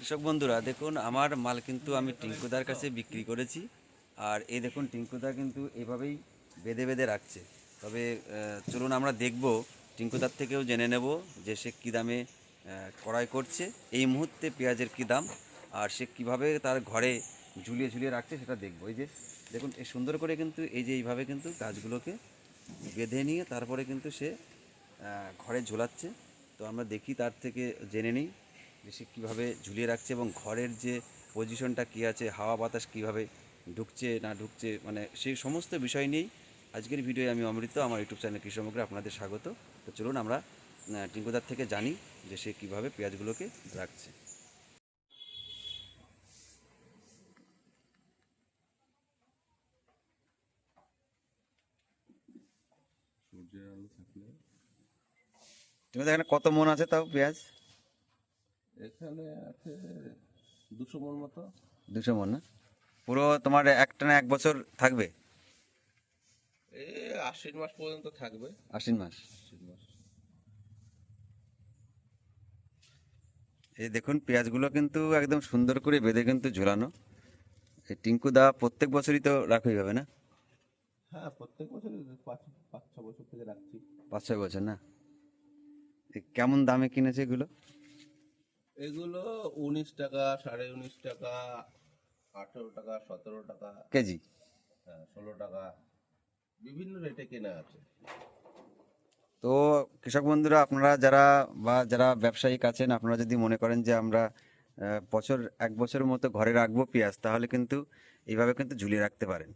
কৃষক বন্ধুরা, দেখুন, আমার মাল কিন্তু আমি টিঙ্কুদার কাছে বিক্রি করেছি। আর এই দেখুন, টিঙ্কুদা কিন্তু এভাবেই বেঁধে বেঁধে রাখছে। তবে চলুন আমরা দেখব, টিঙ্কুদার থেকেও জেনে নেব যে সে কী দামে ক্রয় করছে। এই মুহূর্তে পেঁয়াজের কী দাম, আর সে কীভাবে তার ঘরে ঝুলিয়ে ঝুলিয়ে রাখছে সেটা দেখব। এই যে, দেখুন এই সুন্দর করে কিন্তু, এই যে এইভাবে কিন্তু গাছগুলোকে বেঁধে নিয়ে তারপরে কিন্তু সে ঘরে ঝোলাচ্ছে। তো আমরা দেখি তার থেকে জেনে নিই। সে কীভাবে ঝুলিয়ে রাখছে এবং ঘরের যে পজিশনটা কী আছে হাওয়া বাতাস কীভাবে ঢুকছে না ঢুকছে মানে সেই সমস্ত বিষয় নিয়েই আজকের ভিডিওয়ে আমি অমৃত আমার ইউটিউব চ্যানেল কৃষকমগ্রে আপনাদের স্বাগত। তো চলুন আমরা টিঙ্কুদার থেকে জানি যে সে কীভাবে পেঁয়াজগুলোকে রাখছে। সূর্যের আলো থাকলে। তুমি এখানে কত মন আছে তাও পেঁয়াজ। এখানে আছে দুশো মন মতো। দুশো মন না? পুরো তোমার একটা না এক বছর থাকবে? এই আশ্বিন মাস পর্যন্ত থাকবে। আশ্বিন মাস। আশ্বিন মাস। এই দেখুন পেঁয়াজগুলো কিন্তু একদম সুন্দর করে বেঁধে কিন্তু ঝোলানো। এই টিঙ্কু দা প্রত্যেক বছরই তো রাখা হবে না? হ্যাঁ প্রত্যেক বছর পাঁচ পাঁচ ছ বছর থেকে রাখছি। পাঁচ ছয় বছর না? কেমন দামে কিনেছে এগুলো? এগুলো উনিশ টাকা সাড়ে উনিশ টাকা আঠেরো টাকা সতেরো টাকা কেজি? হ্যাঁ ষোলো টাকা বিভিন্ন রেটে কেনা আছে। তো কৃষক বন্ধুরা আপনারা যারা বা যারা ব্যবসায়িক আছেন আপনারা যদি মনে করেন যে আমরা বছর এক বছরের মতো ঘরে রাখব পেঁয়াজ তাহলে কিন্তু এইভাবে কিন্তু ঝুলিয়ে রাখতে পারেন।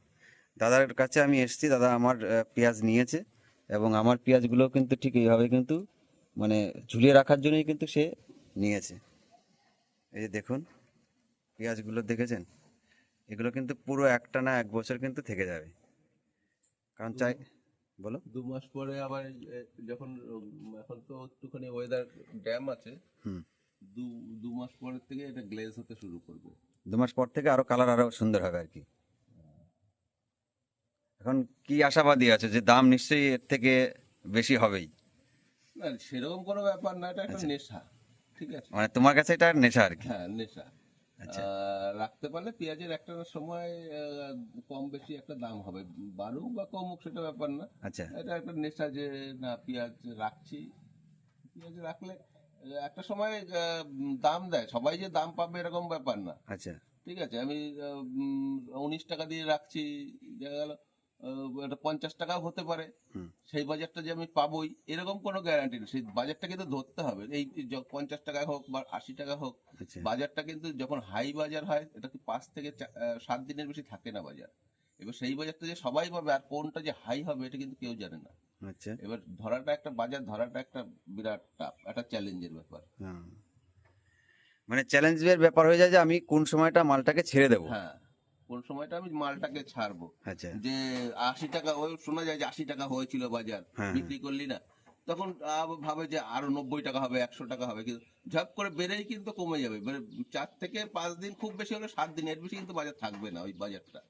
দাদার কাছে আমি এসেছি দাদা আমার পেঁয়াজ নিয়েছে এবং আমার পেঁয়াজগুলো কিন্তু ঠিক এইভাবে কিন্তু মানে ঝুলিয়ে রাখার জন্যই কিন্তু সে নিয়েছে। এই যে দেখুন পেঁয়াজগুলো দেখেছেন? এগুলো কিন্তু পুরো একটা না এক বছর কিন্তু থেকে যাবে। কারণ চাই বলো দু মাস পরে আবার যখন এখন তো একটুখানি ওয়েদার ড্যাম আছে হুম। দু দু মাস পরের থেকে এটা গ্লেজ হতে শুরু করবে। দু মাস পর থেকে আরও কালার আরও সুন্দর হবে আর কি। এখন কি আশাবাদী আছে যে দাম নিশ্চয়ই এর থেকে বেশি হবেই? না সেরকম কোনো ব্যাপার না এটা একটা নেশা। ঠিক আছে। মানে তোমার কাছে এটা নেশা আর কি? হ্যাঁ নেশা। আচ্ছা। রাখতে পারলে পেঁয়াজের একটা সময় কম বেশি একটা দাম হবে। বাড়ুক বা কমুক সেটা ব্যাপার না। আচ্ছা। এটা একটা নেশা যে না পেঁয়াজ রাখছি। পেঁয়াজ রাখলে একটা সময় দাম দেয়। সবাই যে দাম পাবে এরকম ব্যাপার না। আচ্ছা। ঠিক আছে আমি উনিশ টাকা দিয়ে রাখছি দেখা গেল। এটা পঞ্চাশ টাকাও হতে পারে। সেই বাজারটা যে আমি পাবোই এরকম কোনো গ্যারান্টি নেই। সেই বাজারটা কিন্তু ধরতে হবে। এই পঞ্চাশ টাকা হোক বা আশি টাকা হোক আচ্ছা। বাজারটা কিন্তু যখন হাই বাজার হয় এটা কি পাঁচ থেকে সাত দিনের বেশি থাকে না বাজার এবার সেই বাজারটা যে সবাই পাবে আর কোনটা যে হাই হবে এটা কিন্তু কেউ জানে না। আচ্ছা। এবার ধরাটা একটা বাজার ধরাটা একটা বিরাট টাফ একটা চ্যালেঞ্জের ব্যাপার। হ্যাঁ। মানে চ্যালেঞ্জের ব্যাপার হয়ে যায় যে আমি কোন সময়টা মালটাকে ছেড়ে দেবো। হ্যাঁ। কোন সময়টা আমি মালটাকে ছাড়বো। আচ্ছা। যে আশি টাকা ওই শোনা যায় যে আশি টাকা হয়েছিল বাজার হ্যাঁ। বিক্রি করলি না। তখন ভাবে যে আরও নব্বই টাকা হবে একশো টাকা হবে কিন্তু ঝপ করে বেড়েই কিন্তু কমে যাবে। মানে চার থেকে পাঁচ দিন খুব বেশি হলে সাত দিন এর বেশি কিন্তু বাজার থাকবে না ওই বাজারটা।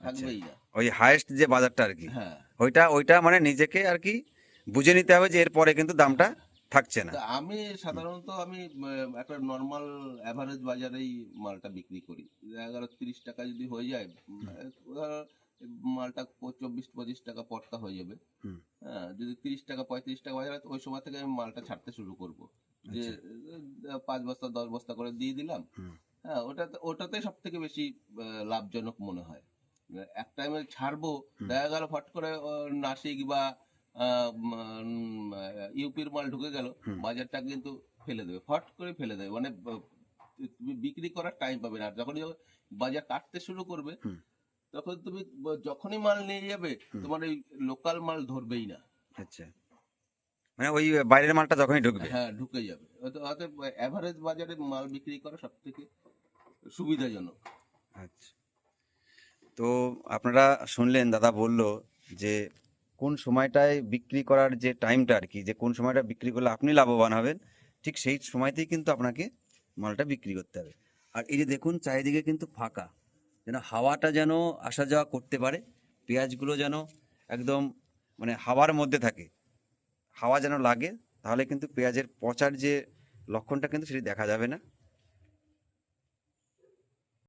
থাকবেই না। ওই হাইয়েস্ট যে বাজারটা আর কি। হ্যাঁ। ওইটা ওইটা মানে নিজেকে আর কি বুঝে নিতে হবে যে এরপরে কিন্তু দামটা থাকছে না। আমি সাধারণত আমি একটা নর্মাল অ্যাভারেজ বাজারেই মালটা বিক্রি করি। এগারো তিরিশ টাকা যদি হয়ে যায় মালটা চব্বিশ পঁচিশ টাকা পড়তা হয়ে যাবে। হ্যাঁ যদি তিরিশ টাকা পঁয়ত্রিশ টাকা বাজার হয়, ওই সময় থেকে আমি মালটা ছাড়তে শুরু করব। যে পাঁচ বস্তা দশ বস্তা করে দিয়ে দিলাম। হ্যাঁ ওটাতে ওটাতে সব থেকে বেশি লাভজনক মনে হয়। এক টাইমে ছাড়বো দেখা গেল ফট করে নাসিক বা ইউপির মাল ঢুকে গেল বাজারটা কিন্তু ফেলে দেবে ফট করে ফেলে দেবে। মানে তুমি বিক্রি করার টাইম পাবে না। যখন বাজার কাটতে শুরু করবে তখন তুমি যখনই মাল নিয়ে যাবে তোমার ওই লোকাল মাল ধরবেই না। আচ্ছা। মানে ওই বাইরের মালটা যখনই ঢুকবে? হ্যাঁ ঢুকে যাবে। অর্থাৎ অ্যাভারেজ বাজারে মাল বিক্রি করা সব থেকে সুবিধাজনক। আচ্ছা। তো আপনারা শুনলেন দাদা বলল যে কোন সময়টায় বিক্রি করার যে টাইমটা আর কি যে কোন সময়টা বিক্রি করলে আপনি লাভবান হবেন, ঠিক সেই সময়তেই কিন্তু আপনাকে মালটা বিক্রি করতে হবে। আর এই যে দেখুন, চারিদিকে কিন্তু ফাঁকা, যেন হাওয়াটা যেন আসা যাওয়া করতে পারে, পেঁয়াজগুলো যেন একদম মানে হাওয়ার মধ্যে থাকে, হাওয়া যেন লাগে, তাহলে কিন্তু পেঁয়াজের পচার যে লক্ষণটা কিন্তু সেটি দেখা যাবে না।